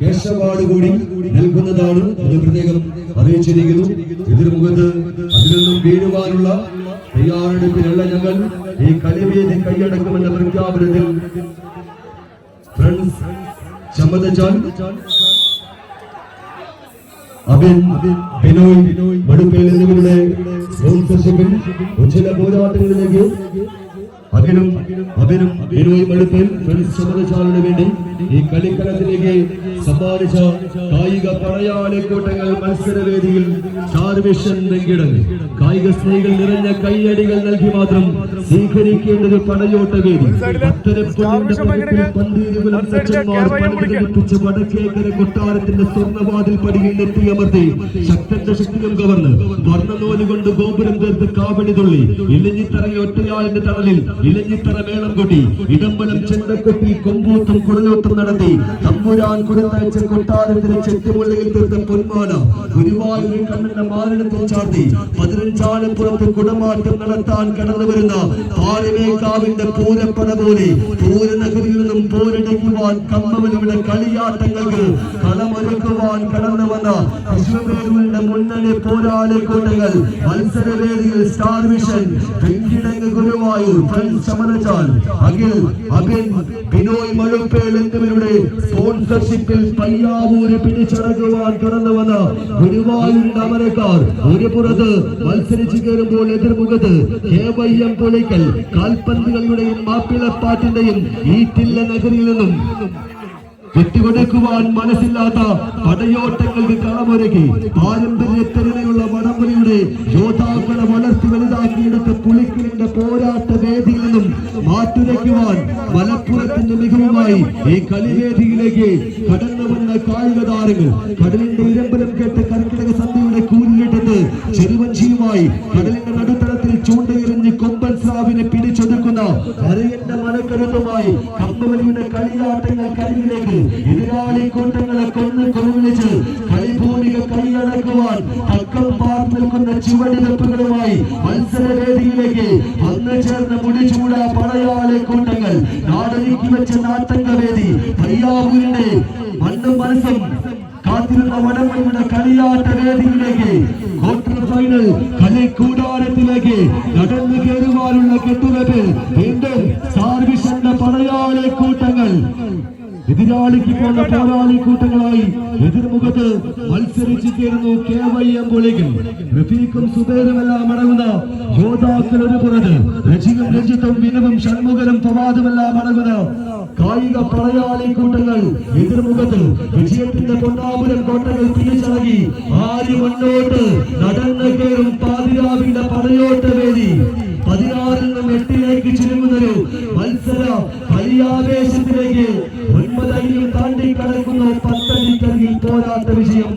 കേശവാട് കൂടി നൽകുന്നതാണ് അത് പ്രത്യേകം അറിയിച്ചിരിക്കുന്നു. എതിർമുഖത്ത് അതിൽ നിന്നും വീഴുവാനുള്ള തയ്യാറെടുപ്പിലുള്ള ഞങ്ങൾ. ഈ കളിവേദി കൈയടക്കുമെന്ന പ്രഖ്യാപനത്തിൽ ഫ്രണ്ട്സ് ബിനോയ് എന്നിവരുടെ സ്പോൺസർഷിപ്പിൽ ചില പോരാട്ടങ്ങളിലേക്ക് അതിനും ബിനോയ് മടുപ്പേൽ ഫ്രണ്ട്സ് വേണ്ടി ഈ കളിക്കളത്തിലേക്ക് സമ്മാനിച്ച കായിക പടയാളിക്കൂട്ടങ്ങൾ മത്സരവേദിയിൽ സ്റ്റാർ വിഷൻ വെങ്കിടങ്ങ് കായിക സ്നേഹികൾ നിറഞ്ഞ കൈയടികൾ നൽകി മാത്രം സ്വീകരിക്കേണ്ടത് പടയോട്ട വേദി. പത്തരപ്പൊന്നിന്റെ പതിപ്പിൽ പന്തീരുകുലം സജ്ജന്മാർ പണിതിരിപ്പിച്ച വടക്കേക്കര കൊട്ടാരത്തിന്റെ സ്വർണവാതിൽ പടിയിൽ എത്തിയമർത്തി ശക്തന്റെ ശക്തിയും കവർന്ന് വർണനോൽ കൊണ്ട് ഗോപുരം തീർത്ത് കാവണി തുള്ളി. ഇലഞ്ഞിത്തറങ്ങി തണലിൽ ഇലഞ്ഞിത്തറ മേളം കൊട്ടി. ഇടമ്പലം ചെണ്ടക്കൊട്ടി കൊമ്പൂത്തും കുടലൂത്തും നടത്തി. തമ്പുരാൻ കുരുത്തയച്ച കൊട്ടാരത്തിന്റെ ചെത്തുമുള്ളിൽ തീർത്ത പൊന്മാല. ഗുരുവായൂരിൽ കണ്ണന്റെ മാരണത്തിൽ ചാർത്തി. പതിനഞ്ചാലപ്പുറത്ത് കുടമാറ്റം നടത്താൻ കടന്നു വരുന്ന പാലിമേക്കാവിന്റെ പൂരപ്പട പോലെ പൂരനഗരിയിൽ നിന്നും പോരടിക്കുവാൻ കമ്മവലിയുടെ കളിയാട്ടങ്ങൾക്ക് കളമൊരുക്കുവാൻ കടന്നു വന്ന വിശ്വപേരുടെ മുന്നണി പോരാളി കൂട്ടങ്ങൾ മത്സരവേദിയിൽ star vision Venkitangu Guruvayur friends സമരച്ചാൽ Akhil Akhil Binoy Mazhuppel എന്നിവരുടെ സ്പോൺസർഷിപ്പിൽ പയ്യാവൂര് പിടിച്ചടക്കുവാൻ കടന്നു വന്ന ഗുരുവായൂരിന്റെ അമരക്കാർ ഒരു പുറത്ത് മത്സരിച്ചു കയറുമ്പോൾ എതിർമുഖത്ത് കേവയ്യം പൊളിക്കൽ കാൽപന്ത് കളിയുടെയും മാപ്പിളപ്പാട്ടിന്റെയും ഈറ്റില്ല നഗരിൽ നിന്നും വിട്ടുകൊടുക്കുവാൻ മനസ്സില്ലാത്ത പടയോട്ടങ്ങൾക്ക് കളമൊരുക്കി പാരമ്പര്യത്തിനുള്ള വടംവലിയുടെ യോദ്ധാക്കളെ വളർത്തി വലുതാക്കിയെടുത്ത പുളിക്കലിന്റെ പോരാട്ട വേദിയിൽ നിന്നും മാറ്റുരയ്ക്കുവാൻ മലപ്പുറത്തിന്റെ മികവുമായി ഈ കളിവേദിയിലേക്ക് കടന്നു വന്ന കായിക താരങ്ങൾ കടലിന്റെ ഇരമ്പലം കേട്ട് കർക്കിടക സന്ധ്യയുടെ കൂരിലിട്ടത് ചെറുവഞ്ചിയുമായി കടലിന്റെ നടുത്തളത്തിൽ ചൂണ്ടയെറിഞ്ഞ് കൊമ്പൻ സ്രാവിനെ പിടിച്ചൊതുക്കുന്ന. അറിയന്റെ മനക്കരുത്തുമായി. കളിയാട്ടങ്ങൾ കരിയിലേക്ക് എതിരാളി കൂട്ടങ്ങളെ കൊന്ന് കൊന്നിച്ച് കളിഭൂമിക കൈയടക്കുവാൻ തക്കം പാർത്ത് നിൽക്കുന്ന ചുവടുവെപ്പുകളുമായി മത്സരവേദിയിലേക്ക് വന്നു ചേർന്ന മുടിചൂട പടയാളി കൂട്ടങ്ങൾ. നാടൊരുക്കി വെച്ച നാട്ടംഗവേദി പയ്യാവൂരിന്റെ മണ്ണും മനസ്സും കാത്തിരുന്ന വേദിയിലേക്ക് ക്വാർട്ടർ ഫൈനൽ കളിക്കൂടാരത്തിലേക്ക് നടന്നു കയറുവാനുള്ള കെട്ടുവെപ്പ് വീണ്ടും സാർവിഷന്റെ പടയാളി കൂട്ടങ്ങൾ. എതിരാളിക്ക് പോന്ന പോരാളി കൂട്ടങ്ങളായി എതിർമുഖത്ത് മത്സരിച്ച് കയറുന്നു കേവയ്യം പൊളികൾ റഫീഖും സുബേറുമെല്ലാം അടങ്ങുന്ന യോദ്ധാക്കൾ ഒരു പുറത്ത്. രജിയും രഞ്ജിത്തും വിനവും ഷൺമുഖനും ഫവാദുമെല്ലാം അടങ്ങുന്ന കായിക പടയാളി കൂട്ടങ്ങൾ എതിർമുഖത്ത് വിജയത്തിന്റെ പൊന്നാപുരം കോട്ടകൾ തിരിച്ചടങ്ങി ആര് മുന്നോട്ട് നടന്നു കേറും പാതിരാവിന്റെ പടയോട്ട വേദി പതിനാറിൽ നിന്നും എട്ടിലേക്ക് ചുരുങ്ങുന്നൊരു മത്സര കളിയാവേശത്തിലേക്ക് ഒൻപതടിയും താണ്ടി കടക്കുന്ന പത്തടിക്കരികിൽ പോരാട്ട വിജയം.